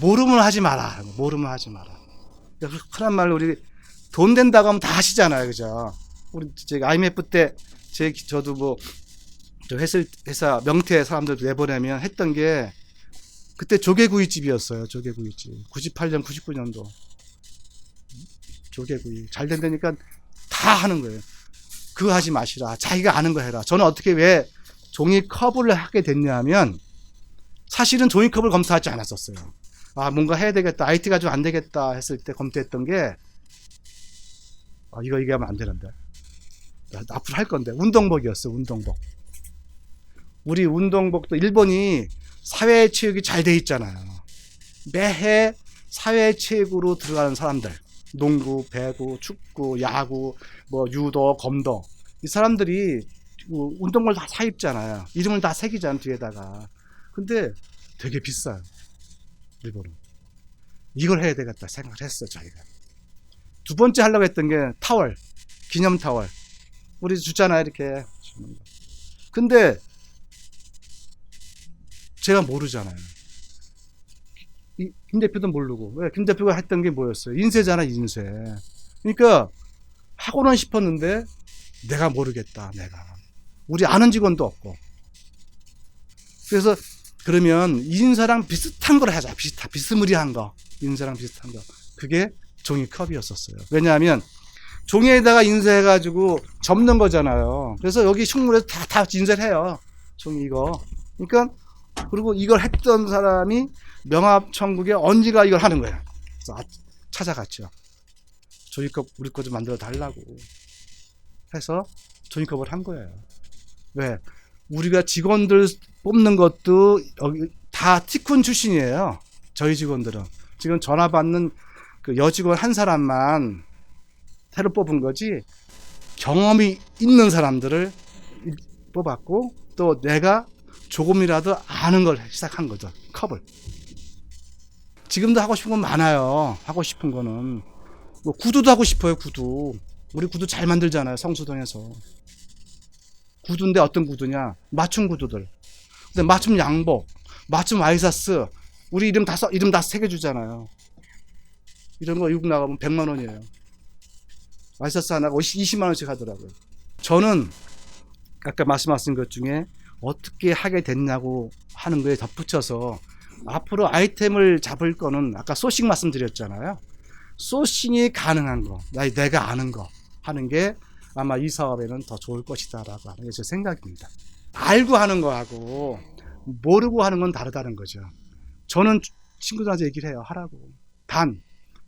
모르면 하지 마라. 모르면 하지 마라. 흔한 말로 우리 돈 된다고 하면 다 하시잖아요. 그죠? 우리 제가 IMF 때 제, 저도 뭐, 저 회사, 명태 사람들 내보내면 했던 게 그때 조개구이집이었어요. 조개구이집. 98년, 99년도. 조개구이. 잘 된다니까 다 하는 거예요. 그거 하지 마시라. 자기가 아는 거 해라. 저는 어떻게 왜 종이컵을 하게 됐냐면 사실은 종이컵을 검사하지 않았었어요. 아, 뭔가 해야 되겠다. IT 가지고 안 되겠다 했을 때 검토했던 게 아, 이거 얘기하면 안 되는데. 나 앞으로 할 건데. 운동복이었어, 운동복. 우리 운동복도 일본이 사회체육이 잘 돼 있잖아요. 매해 사회체육으로 들어가는 사람들. 농구, 배구, 축구, 야구, 뭐 유도, 검도. 이 사람들이 그 운동복을 다 사입잖아요. 이름을 다 새기잖아요, 뒤에다가. 근데 되게 비싸요. 일본은. 이걸 해야 되겠다 생각을 했어, 저희가. 두 번째 하려고 했던 게 타월. 기념 타월. 우리 주잖아요, 이렇게. 근데 제가 모르잖아요. 이- 김 대표도 모르고. 왜? 김 대표가 했던 게 뭐였어요? 인쇄잖아, 인쇄. 그러니까 하고는 싶었는데 내가 모르겠다, 내가. 우리 아는 직원도 없고. 그래서 그러면 인쇄랑 비슷한 걸 하자. 비슷한, 비스무리한 거. 인쇄랑 비슷한 거. 그게 종이컵이었었어요. 왜냐하면 종이에다가 인쇄해가지고 접는 거잖아요. 그래서 여기 식물에서 다, 다 인쇄를 해요. 종이 이거. 그러니까, 그리고 이걸 했던 사람이 명합천국에 언지가 이걸 하는 거예요. 그래서 아, 찾아갔죠. 종이컵 우리 거 좀 만들어 달라고 해서 종이컵을 한 거예요. 왜? 우리가 직원들 뽑는 것도 여기 다 티쿤 출신이에요. 저희 직원들은 지금 전화 받는 그 여직원 한 사람만 새로 뽑은 거지 경험이 있는 사람들을 뽑았고 또 내가 조금이라도 아는 걸 시작한 거죠. 컵을. 지금도 하고 싶은 건 많아요. 하고 싶은 거는 뭐 구두도 하고 싶어요. 구두. 우리 구두 잘 만들잖아요. 성수동에서. 구두인데 어떤 구두냐? 맞춤 구두들. 근데 맞춤 양복, 맞춤 와이사스, 우리 이름 다 써, 이름 다 새겨주잖아요. 이런 거 외국 나가면 100만 원이에요. 와이사스 하나가 20만 원씩 하더라고요. 저는 아까 말씀하신 것 중에 어떻게 하게 됐냐고 하는 거에 덧붙여서 앞으로 아이템을 잡을 거는 아까 소싱 말씀드렸잖아요. 소싱이 가능한 거, 나- 내가 아는 거 하는 게 아마 이 사업에는 더 좋을 것이다라고 하는 게 제 생각입니다. 알고 하는 거하고 모르고 하는 건 다르다는 거죠. 저는 친구들한테 얘기를 해요. 하라고. 단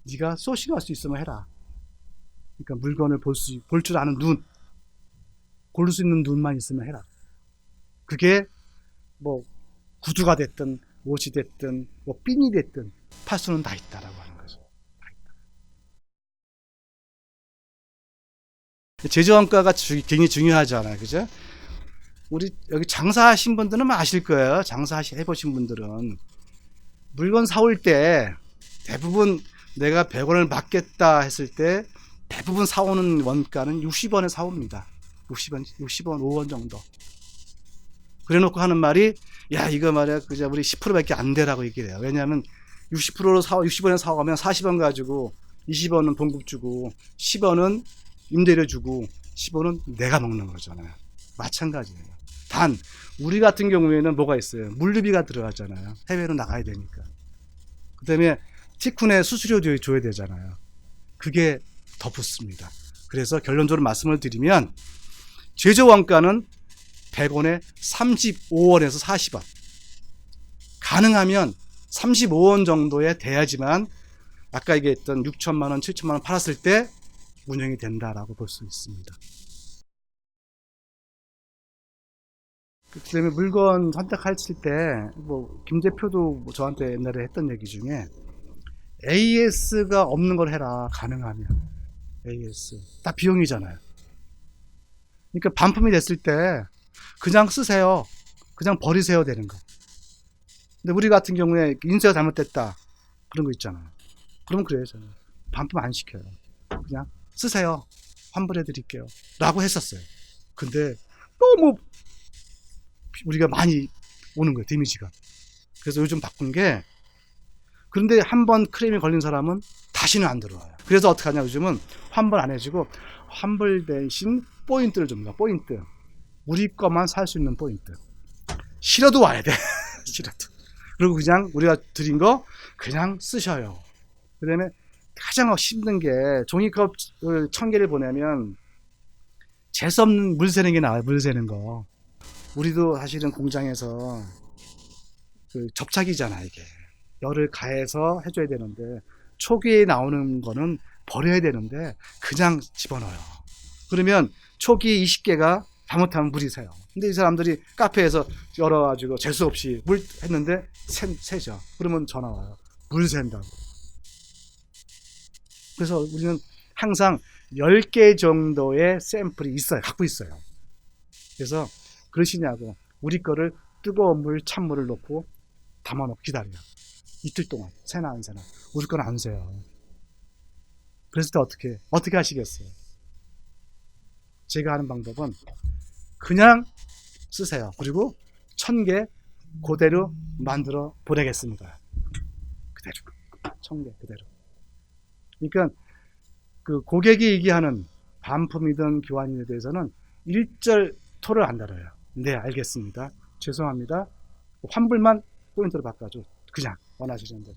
네가 소싱할 수 있으면 해라. 그러니까 물건을 볼 수 볼 줄 아는 눈, 고를 수 있는 눈만 있으면 해라. 그게 뭐 구두가 됐든 옷이 됐든 뭐 핀이 됐든 팔 수는 다 있다라고 하는 거죠. 제조원가가 주- 굉장히 중요하잖아요, 그죠? 우리 여기 장사하신 분들은 아실 거예요. 장사해 보신 분들은 물건 사올 때 대부분 내가 100원을 받겠다 했을 때 대부분 사오는 원가는 60원에 사옵니다. 60원, 60원, 5원 정도. 그래 놓고 하는 말이 야, 이거 말이야. 그저 우리 10%밖에 안 되라고 얘기를 해요. 왜냐하면 60%로 사 60원에 사오면 40원 가지고 20원은 봉급 주고 10원은 임대료 주고 10원은 내가 먹는 거잖아요. 마찬가지예요. 단 우리 같은 경우에는 뭐가 있어요? 물류비가 들어가잖아요. 해외로 나가야 되니까. 그다음에 티쿤에 수수료도 줘야 되잖아요. 그게 더 붙습니다. 그래서 결론적으로 말씀을 드리면 제조 원가는 100원에 35원에서 40원. 가능하면 35원 정도에 돼야지만 아까 얘기했던 6천만 원, 7천만 원 팔았을 때 운영이 된다라고 볼 수 있습니다. 그다음에 물건 선택하실 때 뭐 김 대표도 뭐 저한테 옛날에 했던 얘기 중에 AS가 없는 걸 해라 가능하면 AS 다 비용이잖아요. 그러니까 반품이 됐을 때 그냥 쓰세요. 그냥 버리세요 되는 거. 근데 우리 같은 경우에 인쇄가 잘못됐다 그런 거 있잖아요. 그럼 그래요 저는 반품 안 시켜요. 그냥 쓰세요. 환불해 드릴게요. 라고 했었어요. 근데 너무 우리가 많이 오는 거예요, 데미지가. 그래서 요즘 바꾼 게, 그런데 한 번 크레임이 걸린 사람은 다시는 안 들어와요. 그래서 어떻게 하냐 요즘은 환불 안 해주고 환불 대신 포인트를 줍니다. 포인트. 우리 것만 살 수 있는 포인트. 싫어도 와야 돼. 싫어도. 그리고 그냥 우리가 드린 거 그냥 쓰셔요. 그 다음에 가장 힘든 게 종이컵 천 개를 보내면 재수 없는 물 새는 게 나와요. 물 새는 거. 우리도 사실은 공장에서 그 접착이잖아 이게. 열을 가해서 해줘야 되는데 초기에 나오는 거는 버려야 되는데 그냥 집어넣어요. 그러면 초기 20개가 잘못하면 물이 새요. 근데 이 사람들이 카페에서 열어가지고 재수 없이 물 했는데 새, 새죠. 그러면 전화 와요. 물 샌다고. 그래서 우리는 항상 10개 정도의 샘플이 있어요. 갖고 있어요. 그래서 그러시냐고. 우리 거를 뜨거운 물, 찬물을 넣고 담아놓고 기다려요. 이틀 동안. 새나 안 새나. 우리 건 안 새요. 그랬을 때 어떻게, 어떻게 하시겠어요? 제가 하는 방법은 그냥 쓰세요. 그리고 천 개 그대로 만들어 보내겠습니다. 그대로. 천 개 그대로. 그러니까 그 고객이 얘기하는 반품이든 교환에 대해서는 일절 토를 안 달아요. 네, 알겠습니다. 죄송합니다. 환불만 포인트로 바꿔줘. 그냥 원하시는 대로.